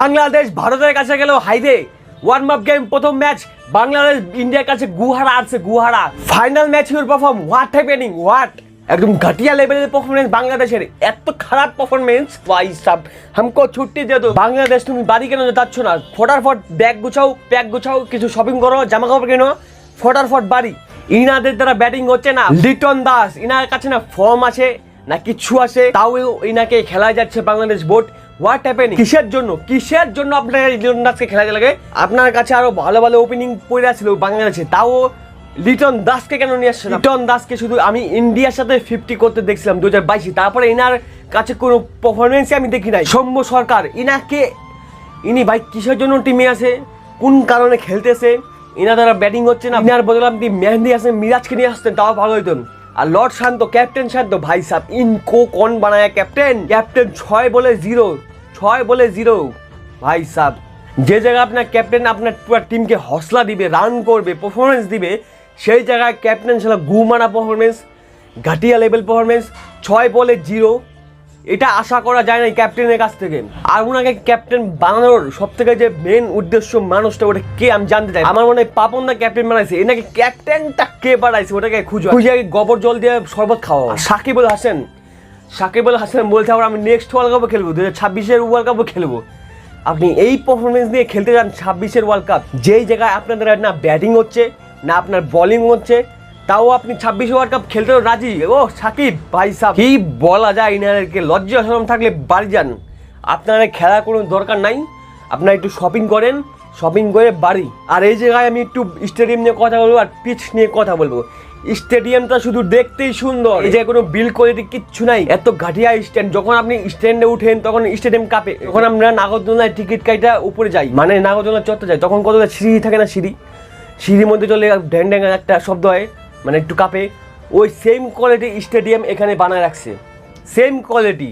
বাংলাদেশ ভারতের কাছে গেল হাইরে। ওয়ার্ম আপ গেম প্রথম ম্যাচ বাংলাদেশ ইন্ডিয়ার কাছে গুহারা আছে গুহারা। Final match your perform what happening what একদম ঘটিয়া লেভেলের পারফরমেন্স বাংলাদেশের। এত খারাপ পারফরমেন্স ভাই সাব, হামকো ছুটি দিয়ে দো বাংলাদেশ, তুমি বাড়ি কেন যাচ্ছ না? ফটাফট ব্যাগ গুছাও প্যাক গুছাও, কিছু শপিং করো জামা কাপড় কেনো, ফটাফট বাড়ি। ইনাদের দ্বারা ব্যাটিং হচ্ছে না। লিটন দাস, ইনার কাছে না ফর্ম আছে, না কিছু আছে, তাও ইনাকে খেলা যাচ্ছে বাংলাদেশ বোর্ড হোয়াট হ্যাপেনিং কিসের জন্য? কিসের জন্য আপনার লিটন দাসকে খেলা লাগে? আপনার কাছে আরও ভালো ভালো ওপেনিং পড়ে আছিল বাংলাদেশে। তাও লিটন দাসকে কেন নিয়ে আসছে? লিটন দাসকে শুধু আমি ইন্ডিয়ার সাথে ফিফটি করতে দেখছিলাম দু হাজার বাইশে। তারপরে ইনার কাছে কোনো পারফরমেন্সই আমি দেখি নাই। সৌম্য সরকার, ইনাকে, ইনি ভাই কিসের জন্য টিমে আছে? কোন কারণে খেলতেছে? ইনা দ্বারা ব্যাটিং হচ্ছে না? ইনার বদলে আপনি মেহেন্দি আসেন মিরাজকে নিয়ে আসতেন, তাও ভালো হইতো আর লর্ড শান্ত, ক্যাপ্টেন শান্ত, ভাই সাহ ইনকো কন বানায় ক্যাপ্টেন। ক্যাপ্টেন ছয় বলে জিরো, ছয় বলে জিরো। ভাই সাহ যে জায়গায় আপনার ক্যাপ্টেন আপনার টিমকে হসলা দিবে, রান করবে পারফরমেন্স দিবে, সেই জায়গায় ক্যাপ্টেন ছিল গুমারা পারফরমেন্স ঘাটিয়া লেভেল পারফরমেন্স ছয় বলে জিরো। এটা আশা করা যায় না ক্যাপ্টেনের কাছ থেকে। আর ওনাকে ক্যাপ্টেন বানানোর সব থেকে যে মেন উদ্দেশ্য মানুষটা ওটা কে আমি জানতে চাই। আমার মনে হয় পাপন না ক্যাপ্টেন বানাইছে। এনাকে ক্যাপ্টেনটা কে বানাইছে ওটাকে খুঁজো। খুঁজে গোবর জল দিয়ে শরবত খাওয়া সাকিবুল হাসান। সাকিবুল হাসান বলছে আবার আমি নেক্সট ওয়ার্ল্ড কাপও খেলব দু হাজার ছাব্বিশের ওয়ার্ল্ড কাপও খেলব। আপনি এই পারফরমেন্স নিয়ে খেলতে যান ছাব্বিশের ওয়ার্ল্ড কাপ যেই জায়গায় আপনাদের না ব্যাটিং হচ্ছে না আপনার বলিং হচ্ছে তাও আপনি ছাব্বিশ ওয়ার্ল্ড কাপ খেলতেও রাজি? ও, সাকিব, ভাই সাহেব কি বলা যায় ইনাদেরকে? লজ্জা শরম থাকলে বাড়ি যান। আপনার খেলার কোনো দরকার নাই। আপনারা একটু শপিং করেন। শপিং করে বাড়ি। আর এই জায়গায় আমি একটু স্টেডিয়াম নিয়ে কথা বলব আর পিচ নিয়ে কথা বলব। স্টেডিয়ামটা শুধু দেখতেই সুন্দর। এই যে কোনো বিল কোয়ালিটি কিচ্ছু নাই। এত ঘাটিয়া স্ট্যান্ড যখন আপনি স্ট্যান্ডে উঠেন, তখন স্টেডিয়াম কাঁপে। যখন আমরা নাগরদোলায় টিকিট কাইটা উপরে যাই মানে নাগরদোলা চড়তে যাই, তখন কত সিঁড়ি থাকে না সিঁড়ি? সিঁড়ির মধ্যে চলে ড্যাং ড্যাং একটা শব্দ হয়। মানে একটু কাপে, ওই সেম কোয়ালিটি স্টেডিয়াম এখানে বানায় রাখছে। সেম কোয়ালিটি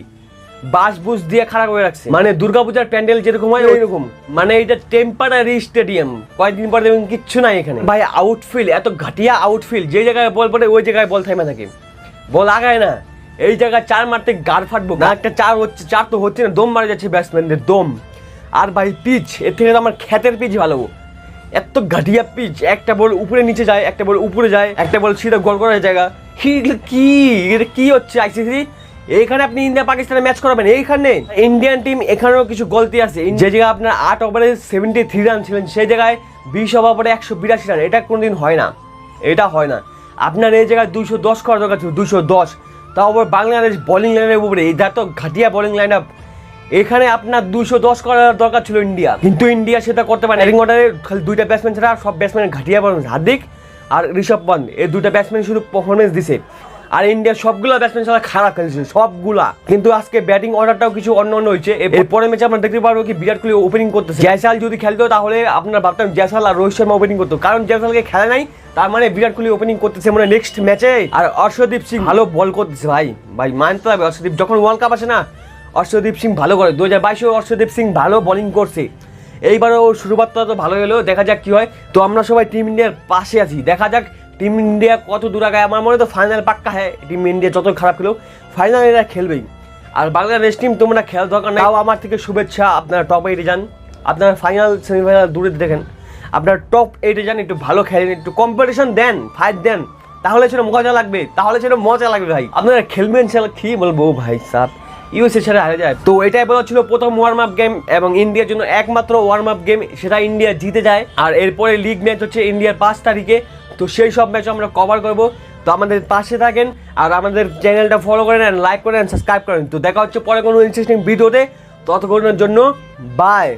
বাস বুস দিয়ে খাড়া করে রাখছে। মানে দুর্গাপূজার প্যান্ডেল যেরকম হয় ওইরকম মানে এটা টেম্পারারি স্টেডিয়াম কয়েকদিন পর দেখবেন কিচ্ছু নাই এখানে। ভাই আউটফিল্ড এত ঘাটিয়া আউটফিল যে জায়গায় বল পড়ে, ওই জায়গায় বল থেমে থাকে। বল আগায় না। এই জায়গায় চার মারতে গাড় ফাটবো। না একটা চার হচ্ছে, চার তো হচ্ছে না, দম মারা যাচ্ছে ব্যাটসম্যানদের দম। আর ভাই পিচ এর থেকে তো আমার খ্যাতের পিচ ভালো। এত ঘাটিয়া পিচ একটা বল উপরে নিচে যায়, একটা বল উপরে যায়, একটা বল সিধা গোল করার জায়গা। কি? এটা কি হচ্ছে আইসিসি এইখানে আপনি ইন্ডিয়া পাকিস্তানে ম্যাচ করাবেন, এইখানে। ইন্ডিয়ান টিম এখানেও কিছু গলতি আছে। যে জায়গায় আপনার আট ওভারে সেভেন্টি থ্রি রান ছিলেন, সেই জায়গায় বিশ ওভারে একশো বিরাশি রান এটা কোনোদিন হয় না। এটা হয় না। আপনার এই জায়গায় দুশো দশ করার দরকার ছিল দুশো দশ। তাও আবার বাংলাদেশ বোলিং লাইনের উপরে এটা তো ঘাটিয়া বোলিং লাইন আপ এখানে আপনার দুশো দশ করার দরকার ছিল ইন্ডিয়া। কিন্তু ইন্ডিয়া সেটা করতে পারে ব্যাটিং অর্ডারে খালি দুইটা ব্যাটসম্যান ছাড়া সব ব্যাটসম্যান ঘাটিয়া পারফরমেন্স হার্দিক আর ঋষভ পন্থ এই দুইটা ব্যাটসম্যান শুধু পারফরমেন্স দিছে। আর ইন্ডিয়া সবগুলো ব্যাটসম্যান ছাড়া খারাপ খেলছে সবগুলা। কিন্তু আজকে ব্যাটিং অর্ডারটাও কিছু অন্য অন্য হয়েছে। এরপরে ম্যাচে আমরা দেখতে পারব কি বিরাট কোহলি ওপেনিং করতেছে। জয়সাল যদি খেলতো তাহলে আপনার ভাবতাম জয়সাল আর রোহিত শর্মা ওপেনিং করতো। কারণ জয়সালকে খেলা নাই, তার মানে বিরাট কোহলি ওপেনিং করতেছে মানে নেক্সট ম্যাচে আর অর্শদীপ সিং ভালো বল করতেছে ভাই। ভাই মানতে হবে অর্শদীপ। যখন ওয়ার্ল্ড কাপ আসে না অর্শদীপ সিং ভালো করে দু হাজার বাইশেও অর্শদীপ সিং ভালো বোলিং করছে। এইবারও শুরুবাতটা তো ভালো হলো দেখা যাক কি হয়। তো আমরা সবাই টিম ইন্ডিয়ার পাশে আছি, দেখা যাক টিম ইন্ডিয়া কত দূর আগায়। আমার মনে তো ফাইনাল পাক্কা হ্যাঁ টিম ইন্ডিয়া যত খারাপ খেলো ফাইনাল এরা খেলবেই। আর বাংলাদেশ টিম তোমরা খেলা দরকার নাই। তাও আমার থেকে শুভেচ্ছা, আপনারা টপ এইটে যান। আপনারা ফাইনাল সেমিফাইনাল দূরে দেখেন। আপনারা টপ এইটে যান, একটু ভালো খেলেন, একটু কম্পিটিশন দেন ফাইট দেন। তাহলে সেটা মজা লাগবে, তাহলে সেটা মজা লাগবে ভাই। আপনারা খেলবেন, সেটা কি বলব ভাই সাহ ইউএসএ ছেড়ে হারে যায়। তো এটাই বলা ছিল প্রথম ওয়ার্ম আপ গেম এবং ইন্ডিয়ার জন্য একমাত্র ওয়ার্ম আপ গেম সেটা ইন্ডিয়া জিতে যায়। আর এরপরে লিগ ম্যাচ হচ্ছে ইন্ডিয়ার পাঁচ তারিখে। তো সেই সব ম্যাচ আমরা কভার করব। তো আমাদের পাশে থাকেন আর আমাদের চ্যানেলটা ফলো করেন অ্যান্ড লাইক করে করেন সাবস্ক্রাইব করেন তো দেখা হচ্ছে পরে কোনো ইন্টারেস্টিং ভিডিওতে ততক্ষণের জন্য বাই